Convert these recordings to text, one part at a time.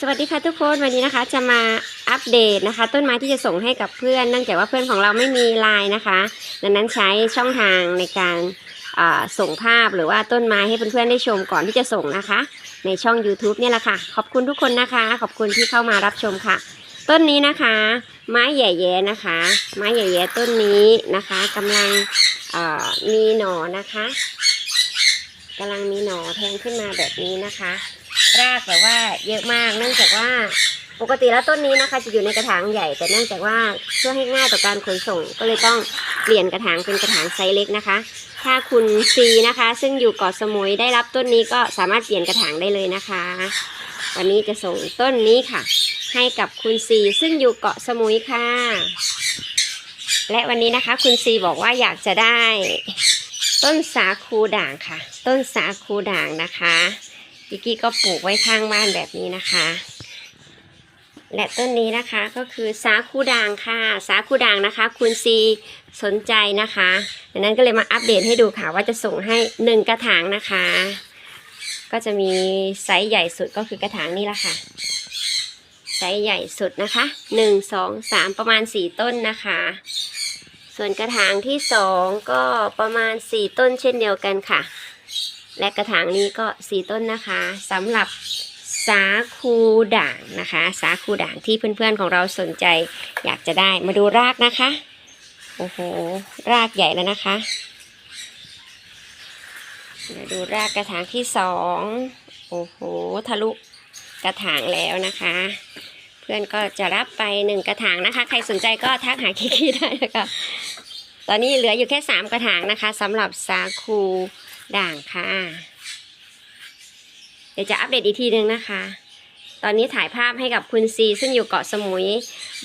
สวัสดีค่ะทุกคนวันนี้นะคะ จะมาอัปเดตนะคะ ต้นไม้ที่จะส่งให้กับเพื่อนเนื่องจากว่าเพื่อนของเราไม่มีไลน์นะคะ ดังนั้นใช้ช่องทางในการส่งภาพหรือว่าต้นไม้ให้เพื่อนๆได้ชมก่อนที่จะส่งนะคะ ในช่อง YouTube เนี่ยแหละค่ะ ขอบคุณทุกคนนะคะ ขอบคุณที่เข้ามารับชมค่ะ ต้นนี้นะคะ ไม้แย่ๆนะคะ ไม้แย่ๆต้นนี้นะคะกำลังมีหนอนะคะกำลังมีหน่อแทงขึ้นมาแบบนี้นะคะ รากแบบว่าเยอะมาก เนื่องจากว่าปกติแล้วต้นนี้นะคะ จะอยู่ในกระถางใหญ่ แต่เนื่องจากว่าเพื่อให้ง่ายต่อการขนส่ง ก็เลยต้องเปลี่ยนกระถางเป็นกระถางไซส์เล็กนะคะ ถ้าคุณซีนะคะ ซึ่งอยู่เกาะสมุยได้รับต้นนี้ก็สามารถเปลี่ยนกระถางได้เลยนะคะ วันนี้จะส่งต้นนี้ค่ะ ให้กับคุณซีซึ่งอยู่เกาะสมุยค่ะ และวันนี้นะคะ คุณซีบอกว่าอยากจะได้ ต้นสาคูด่างค่ะ ต้นสาคูด่างนะคะ กิกกี้ก็ปลูกไว้ข้างบ้านแบบนี้นะคะ และต้นนี้นะคะก็คือสาคูด่างค่ะ สาคูด่างนะคะ คุณซีสนใจนะคะดังนั้นก็เลยมาอัปเดตให้ดูค่ะ ว่าจะส่งให้หนึ่งกระถางนะคะ ก็จะมีไซส์ใหญ่สุดก็คือกระถางนี้ละค่ะไซส์ใหญ่สุดนะคะหนึ่งสองสามประมาณสี่ต้นนะคะ ส่วนกระถางที่สองก็ประมาณสี่ต้นเช่นเดียวกันค่ะ และกระถางนี้ก็สี่ต้นนะคะสำหรับสาคูด่างนะคะ สาคูด่างที่เพื่อนๆของเราสนใจอยากจะได้มาดูรากนะคะ โอ้โห รากใหญ่แล้วนะคะเดี๋ยวดูรากกระถางที่สองโอ้โห ทะลุกระถางแล้วนะคะ เพื่อนก็จะรับไปหนึ่งกระถางนะคะ ใครสนใจก็ทักหาคิกี้ได้นะคะ ตอนนี้เหลืออยู่แค่สามกระถางนะคะสำหรับสาคู ด่างค่ะ เดี๋ยวจะอัปเดตอีกทีนึงนะคะ ตอนนี้ถ่ายภาพให้กับคุณซีซึ่งอยู่เกาะสมุย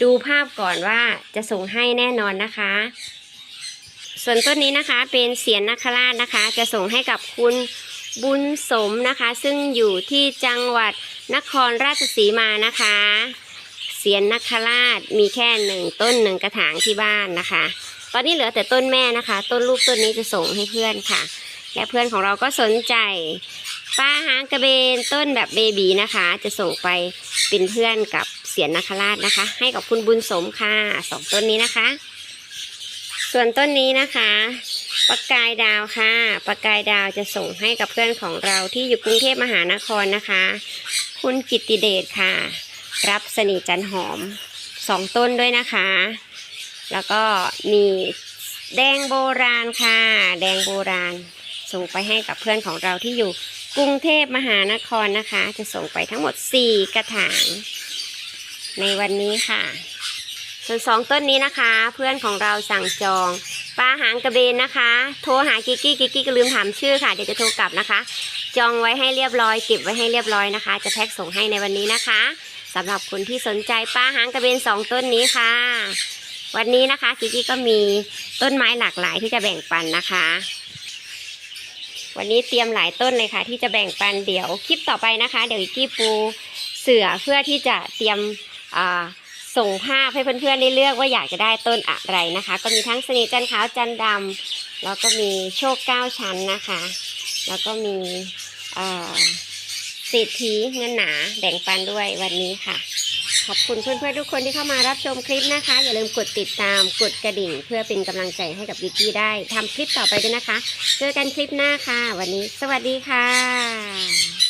ดูภาพก่อนว่าจะส่งให้แน่นอนนะคะ ส่วนต้นนี้นะคะเป็นเสียนนาคราชนะคะ จะส่งให้กับคุณบุญสมนะคะ ซึ่งอยู่ที่จังหวัดนครราชสีมานะคะเสียนนาคราชมีแค่หนึ่งต้นหนึ่งกระถางที่บ้านนะคะ ตอนนี้เหลือแต่ต้นแม่นะคะ ต้นลูกต้นนี้จะส่งให้เพื่อนค่ะ และเพื่อนของเราก็สนใจป้าหางกระเบนต้นแบบเบบีนะคะ จะส่งไปเป็นเพื่อนกับเสียนนาคราชนะคะ ให้กับคุณบุญสมค่ะสองต้นนี้นะคะ ส่วนต้นนี้นะคะประกายดาวค่ะประกายดาวจะส่งให้กับเพื่อนของเราที่อยู่กรุงเทพมหานครนะคะ คุณกิติเดชค่ะ รับสนิจันหอมสองต้นด้วยนะคะ แล้วก็มีแดงโบราณค่ะ แดงโบราณ ส่งไปให้กับเพื่อนของเราที่อยู่กรุงเทพมหานครนะคะ จะส่งไปทั้งหมด 4 กระถางในวันนี้ค่ะ ส่วนสองต้นนี้นะคะ เพื่อนของเราสั่งจองปลาหางกระเบนนะคะ โทรหากิกกี้กิกกี้ก็ลืมถามชื่อค่ะเดี๋ยวจะโทรกลับนะคะ จองไว้ให้เรียบร้อยเก็บไว้ให้เรียบร้อยนะคะ จะแพ็คส่งให้ในวันนี้นะคะสำหรับคนที่สนใจปลาหางกระเบนสองต้นนี้ค่ะ วันนี้นะคะกิกกี้ก็มีต้นไม้หลากหลายที่จะแบ่งปันนะคะ วันนี้เตรียมหลายต้นเลยค่ะ ที่จะแบ่งปันเดี๋ยวคลิปต่อไปนะคะ เดี๋ยวกิกกี้ปูเสือเพื่อที่จะเตรียมส่งภาพให้เพื่อนๆได้เลือกว่าอยากจะได้ต้นอะไรนะคะ ก็มีทั้งสนิจันขาวจันดำแล้วก็มีโชคเก้าชั้นนะคะ แล้วก็มีเอ่อเศรษฐีเงินหนาแบ่งปันด้วยวันนี้ค่ะ ขอบคุณเพื่อนๆทุกคนที่เข้ามารับชมคลิปนะคะ อย่าลืมกดติดตามกดกระดิ่ง เพื่อเป็นกำลังใจให้กับวิกกี้ได้ทำคลิปต่อไปด้วยนะคะ เจอกันคลิปหน้าค่ะ วันนี้ สวัสดีค่ะ